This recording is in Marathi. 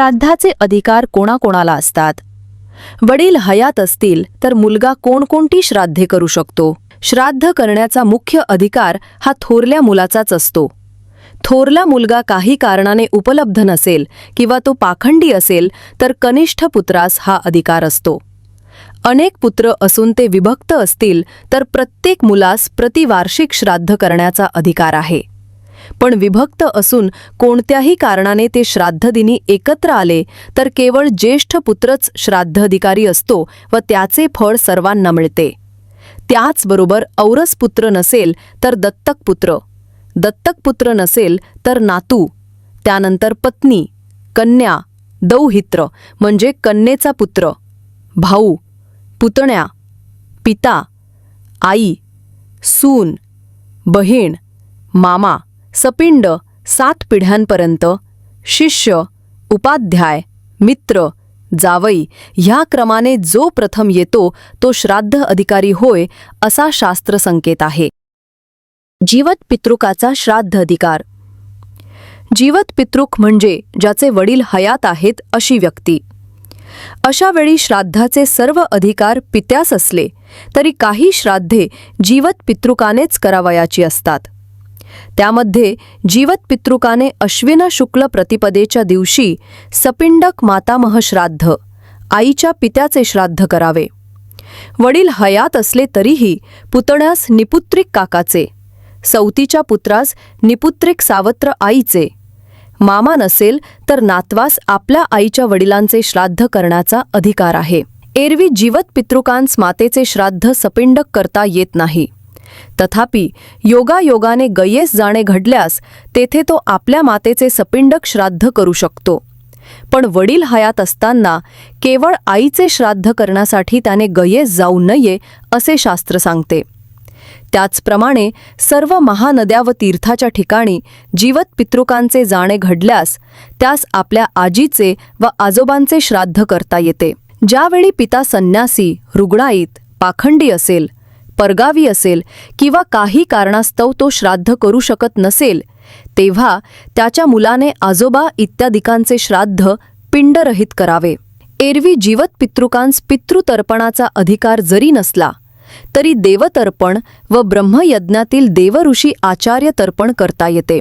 श्राद्धाचे अधिकार कोणाकोणाला असतात? वडील हयात असतील तर मुलगा कोणकोणती श्राद्धे करू शकतो? श्राद्ध करण्याचा मुख्य अधिकार हा थोरल्या मुलाचाच असतो. थोरला मुलगा काही कारणाने उपलब्ध नसेल किंवा तो पाखंडी असेल तर कनिष्ठ पुत्रास हा अधिकार असतो. अनेक पुत्र असून ते विभक्त असतील तर प्रत्येक मुलास प्रतिवार्षिक श्राद्ध करण्याचा अधिकार आहे. पण विभक्त असून कोणत्याही कारणाने ते श्राद्धदिनी एकत्र आले तर केवळ ज्येष्ठ पुत्रच श्राद्ध अधिकारी असतो व त्याचे फळ सर्वांना मिळते. त्याचबरोबर औरस पुत्र नसेल तर दत्तक पुत्र. दत्तक पुत्र नसेल तर नातू. त्यानंतर पत्नी कन्या दौहित्र म्हणजे कन्येचा पुत्र. भाऊ पुतण्या. पिता आई. सून बहीण मामा. सपिंड सात पिढ्यांपर्यंत शिष्य उपाध्याय मित्र जावई ह्या क्रमाने जो प्रथम येतो तो श्राद्ध अधिकारी होय असा शास्त्र संकेत आहे. जीवत पितृकाचा श्राद्ध अधिकार. जीवत पितृक म्हणजे ज्याचे वडील हयात आहेत अशी व्यक्ती. अशा वेळी श्राद्धाचे सर्व अधिकार पित्यास असले तरी काही श्राद्धे जीवत पितृकानेच करावयाची असतात. त्यामध्ये जीवत पितृकाने अश्विन शुक्ल प्रतिपदेच्या दिवशी सपिंडक मातामह श्राद्ध आईच्या पित्याचे श्राद्ध करावे. वडील हयात असले तरीही पुतण्यास निपुत्रिक काकाचे सौतीच्या पुत्रास निपुत्रिक सावत्र आईचे. मामा नसेल तर नातवास आपल्या आईच्या वडिलांचे श्राद्ध करण्याचा अधिकार आहे. एरवी जीवत पितृकांस मातेचे श्राद्ध सपिंडक करता येत नाही. तथापि योगायोगाने गयेस जाणे घडल्यास तेथे तो आपल्या मातेचे सपिंडक श्राद्ध करू शकतो. पण वडील हयात असताना केवळ आईचे श्राद्ध करण्यासाठी त्याने गयेस जाऊ नये असे शास्त्र सांगते. त्याचप्रमाणे सर्व महानद्या व तीर्थाच्या ठिकाणी जीवत पितृकांचे जाणे घडल्यास त्यास आपल्या आजीचे व आजोबांचे श्राद्ध करता येते. ज्यावेळी पिता संन्यासी रुग्णाईत पाखंडी असेल परगावी असेल किंवा काही कारणास्तव तो श्राद्ध करू शकत नसेल तेव्हा त्याच्या मुलाने आजोबा इत्यादिकांचे श्राद्ध पिंडरहित करावे. एरवी जीवत पितृकांस पितृतर्पणाचा अधिकार जरी नसला तरी देवतर्पण व ब्रह्मयज्ञातील देवऋषी आचार्य तर्पण करता येते.